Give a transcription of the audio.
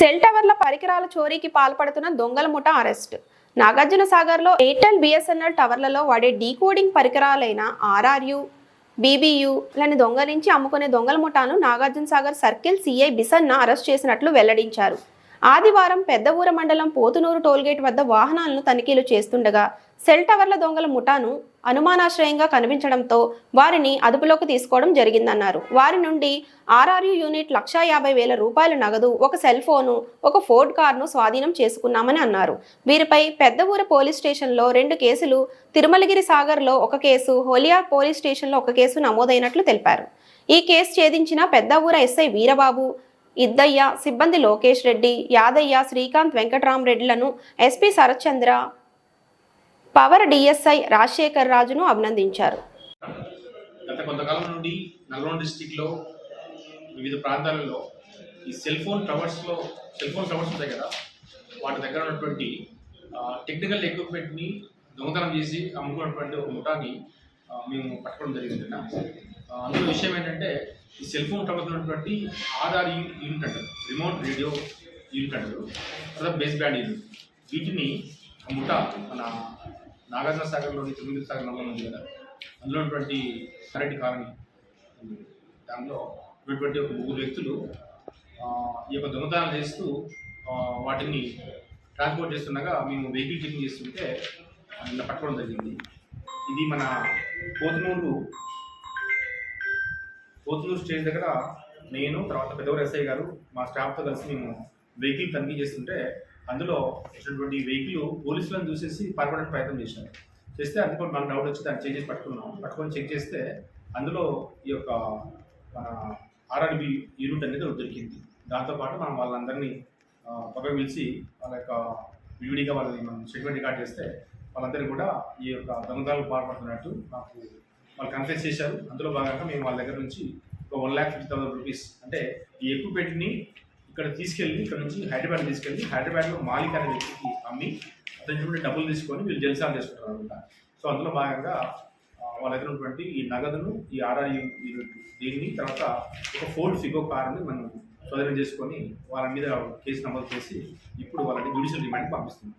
Cell టవర్ల పరికరాల చోరీకి పాల్పడుతున్న దొంగల ముఠ అరెస్ట్. నాగార్జున సాగర్లో ఎయిర్టెల్ బిఎస్ఎన్ఎల్ టవర్లలో వాడే డీకోడింగ్ పరికరాలైన ఆర్ఆర్యు బీబీయు లని దొంగలించి అమ్ముకునే దొంగల ముఠాను Nagarjuna Sagar circle CI Bisanna arrest చేసినట్లు వెల్లడించారు. ఆదివారం పెద్దవూర మండలం పోతునూరు టోల్గేట్ వద్ద వాహనాలను తనిఖీలు చేస్తుండగా సెల్ టవర్ల దొంగల ముఠాను అనుమానాశ్రయంగా కనిపించడంతో వారిని అదుపులోకి తీసుకోవడం జరిగిందన్నారు. వారి నుండి ఆర్ఆర్యు యూనిట్ లక్షా యాభై వేల రూపాయల నగదు ఒక సెల్ ఫోను ఒక ఫోర్డ్ కార్ను స్వాధీనం చేసుకున్నామని అన్నారు. వీరిపై పెద్దవూర పోలీస్ స్టేషన్లో రెండు కేసులు తిరుమలగిరి సాగర్లో ఒక కేసు హోలియా పోలీస్ స్టేషన్లో ఒక కేసు నమోదైనట్లు తెలిపారు. ఈ కేసు ఛేదించిన పెద్దవూర ఎస్ఐ వీరబాబు ఇద్దయ్య సిబ్బంది లోకేష్ రెడ్డి యాదయ్య శ్రీకాంత్ వెంకట్రామరెడ్డిలను ఎస్పీ శరత్చంద్ర పవర్ డిఎస్ఐ రాజశేఖర్ రాజును అభినందించారు. గత కొంతకాలం నుండి నల్గొండ డిస్టిక్లో వివిధ ప్రాంతాలలో ఈ సెల్ ఫోన్ టవర్స్లో సెల్ ఫోన్ టవర్స్ ఉంటాయి కదా వాటి దగ్గర ఉన్నటువంటి టెక్నికల్ ఎక్విప్మెంట్ని దొంగతనం చేసి అమ్ముకున్నటువంటి ఒక ముఠాని మేము పట్టుకోవడం జరిగింది అందులో విషయం ఏంటంటే ఈ సెల్ ఫోన్ టవర్స్ ఉన్నటువంటి ఆధార్ యూనిట్ అంటారు. రిమోట్ రేడియో యూనిట్ అంటారు. తర్వాత బేస్ బ్యాండ్ యూనిట్. వీటిని ముఠా మన నాగార్జున సాగర్లోని తొమ్మిది సాగర్ నగరం ఉంది కదా. అందులో ఉన్నటువంటి కరెంట్ కాలనీ దానిలో ఉన్నటువంటి ఒక ముగ్గురు వ్యక్తులు ఈ యొక్క దొంగతనాలు చేస్తూ వాటిని ట్రాన్స్పోర్ట్ చేస్తుండగా మేము వెహికల్ చెకింగ్ చేస్తుంటే నిన్న పట్టుకోవడం జరిగింది. ఇది మన పోతునూరు పోతునూరు స్టేజ్ దగ్గర నేను తర్వాత పెద్దవరు ఎస్ఐ గారు మా స్టాఫ్తో కలిసి మేము వెహికల్ తనిఖీ చేస్తుంటే అందులో వచ్చినటువంటి వెహికల్ పోలీసులను చూసేసి పరపడానికి ప్రయత్నం చేశాను చేస్తే అందులో మనకు డౌట్ వచ్చి దాన్ని చేంజెస్ చేసి పట్టుకున్నాం. పట్టుకొని చెక్ చేస్తే అందులో ఈ యొక్క మన ఆర్ఆర్బి యూనిట్ అనేది దొరికింది. దాంతోపాటు మనం వాళ్ళందరినీ పక్కకు పిలిచి వాళ్ళ యొక్క విడిగా వాళ్ళని మనం స్టేట్మెంట్ రికార్డ్ చేస్తే వాళ్ళందరూ కూడా ఈ యొక్క దొంగతనాలు పాల్పడుతున్నట్టు నాకు వాళ్ళు కన్ఫెస్ చేశారు. అందులో భాగంగా మేము వాళ్ళ దగ్గర నుంచి ఒక one lakh fifty thousand rupees అంటే ఈ ఎక్విప్మెంట్ని ఇక్కడ తీసుకెళ్ళి ఇక్కడ నుంచి హైదరాబాద్ తీసుకెళ్ళి హైదరాబాద్లో మాలిక్ అనే వ్యక్తికి అమ్మి అతని నుండి డబ్బులు తీసుకొని వీళ్ళు జల్సాలు చేసుకుంటారు అనమాట సో అందులో భాగంగా వాళ్ళ దగ్గర ఉన్నటువంటి ఈ నగదును ఈ ఆర్ఆర్ దీన్ని తర్వాత ఒక ఫోర్డ్ ఫిగో కార్ని మనం స్వాధీనం చేసుకొని వాళ్ళ మీద కేసు నమోదు చేసి ఇప్పుడు వాళ్ళని జ్యుడిషియల్ రిమాండ్ పంపిస్తున్నాం.